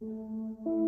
Música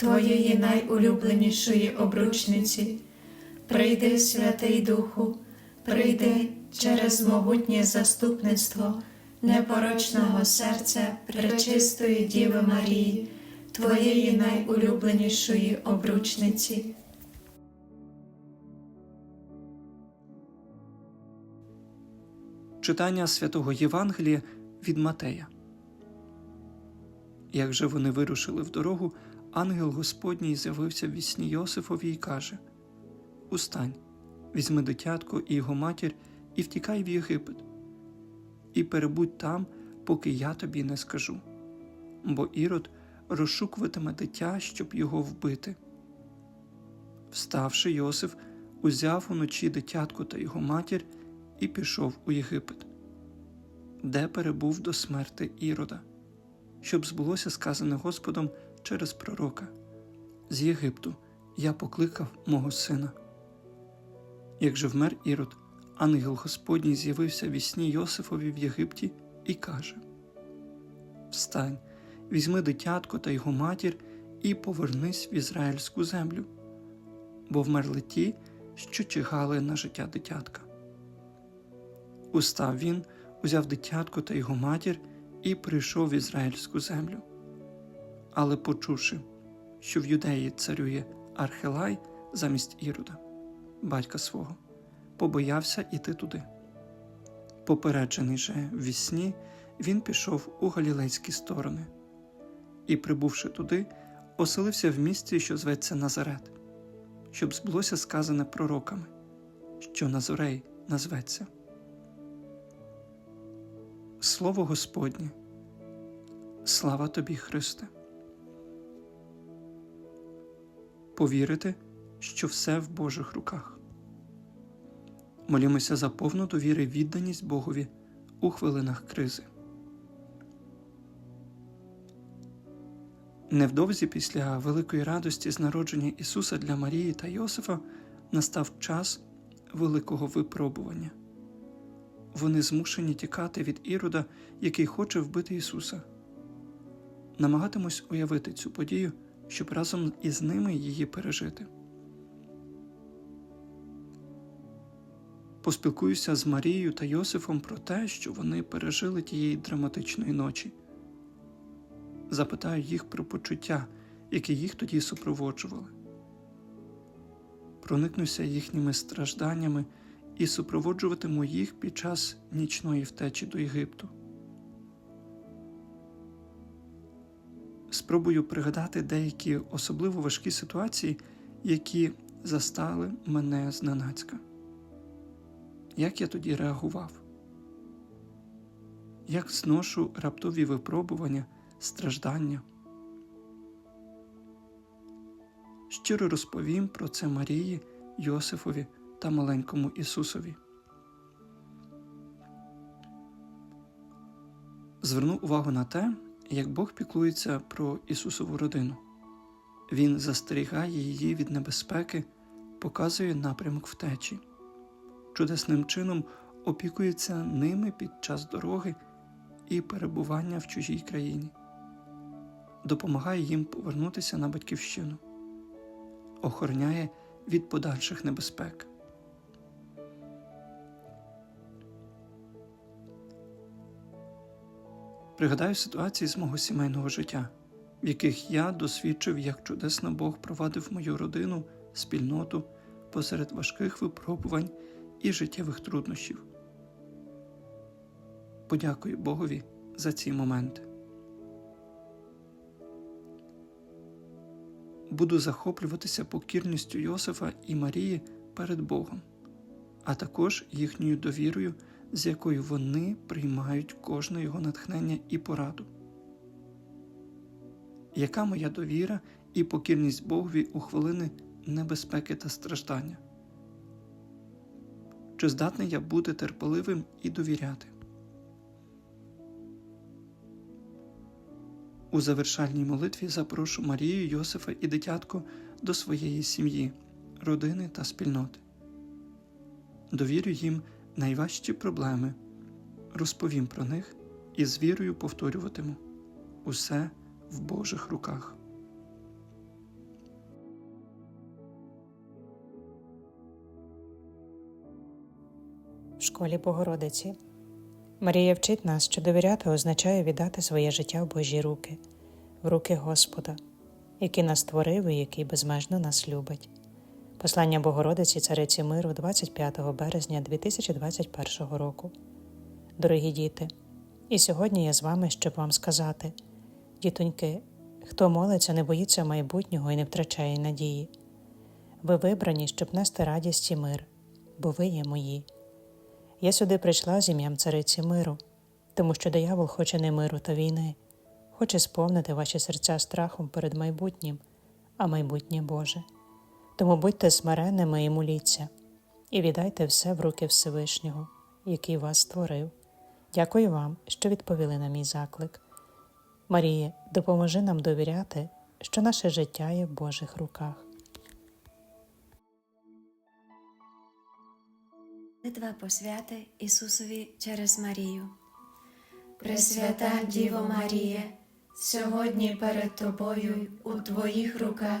Твоєї найулюбленішої обручниці. Прийди, Святий Духу, прийди через могутнє заступництво непорочного серця Пречистої Діви Марії, Твоєї найулюбленішої обручниці. Читання святого Євангелія від Матея. Як же вони вирушили в дорогу, ангел Господній з'явився в вісні Йосифові і каже: Устань, візьми дитятко і його матір, і втікай в Єгипет, і перебудь там, поки я тобі не скажу. Бо Ірод розшукуватиме дитя, щоб його вбити. Вставши, Йосиф узяв уночі дитятко та його матір і пішов у Єгипет, де перебув до смерти Ірода, щоб збулося сказане Господом через пророка з Єгипту я покликав мого сина. Як же вмер Ірод, ангел Господній з'явився в сні Йосифові в Єгипті і каже: Встань, візьми дитятко та його матір і повернись в ізраїльську землю, бо вмерли ті, що чигали на життя дитятка. Устав він, узяв дитятко та його матір і прийшов в ізраїльську землю. Але почувши, що в юдеї царює Архелай замість Ірода, батька свого, побоявся іти туди. Попереджений же в вісні, він пішов у галілейські сторони і, прибувши туди, оселився в місті, що зветься Назарет, щоб збулося сказане пророками, що Назорей назветься. Слово Господнє, слава тобі, Христе. Повірити, що все в Божих руках. Молімося за повну довіри відданість Богові у хвилинах кризи. Невдовзі після великої радості з народження Ісуса для Марії та Йосифа настав час великого випробування. Вони змушені тікати від Ірода, який хоче вбити Ісуса. Намагатимось уявити цю подію, щоб разом із ними її пережити. Поспілкуюся з Марією та Йосифом про те, що вони пережили тієї драматичної ночі. Запитаю їх про почуття, які їх тоді супроводжували. Проникнуся їхніми стражданнями і супроводжуватиму їх під час нічної втечі до Єгипту. Спробую пригадати деякі особливо важкі ситуації, які застали мене зненацька. Як я тоді реагував? Як зношу раптові випробування, страждання? Щиро розповім про це Марії, Йосифові та маленькому Ісусові. Зверну увагу на те, як Бог піклується про Ісусову родину. Він застерігає її від небезпеки, показує напрямок втечі, чудесним чином опікується ними під час дороги і перебування в чужій країні, допомагає їм повернутися на батьківщину, охороняє від подальших небезпек. Пригадаю ситуації з мого сімейного життя, в яких я досвідчив, як чудесно Бог провадив мою родину, спільноту посеред важких випробувань і життєвих труднощів. Подякую Богові за ці моменти. Буду захоплюватися покірністю Йосифа і Марії перед Богом, а також їхньою довірою, з якою вони приймають кожне його натхнення і пораду. Яка моя довіра і покірність Богові у хвилини небезпеки та страждання? Чи здатний я бути терпеливим і довіряти? У завершальній молитві запрошу Марію, Йосифа і дитятко до своєї сім'ї, родини та спільноти. Довірю їм найважчі проблеми, розповім про них і з вірою повторюватиму усе в Божих руках. в школі Богородиці. Марія вчить нас, що довіряти означає віддати своє життя в Божі руки, в руки Господа, який нас створив і який безмежно нас любить. Послання Богородиці Цариці Миру 25 березня 2021 року. Дорогі діти, і сьогодні я з вами, щоб вам сказати, дітоньки, хто молиться, не боїться майбутнього і не втрачає надії. Ви вибрані, щоб нести радість і мир, бо ви є мої. Я сюди прийшла з ім'ям цариці миру, тому що диявол хоче не миру та війни, хоче сповнити ваші серця страхом перед майбутнім, а майбутнє Боже. Тому будьте смиренними і моліться, і віддайте все в руки Всевишнього, який вас створив. Дякую вам, що відповіли на мій заклик. Марія, допоможи нам довіряти, що наше життя є в Божих руках. Молитва посвяти Ісусові через Марію. Пресвята Діво Марія, сьогодні перед Тобою у Твоїх руках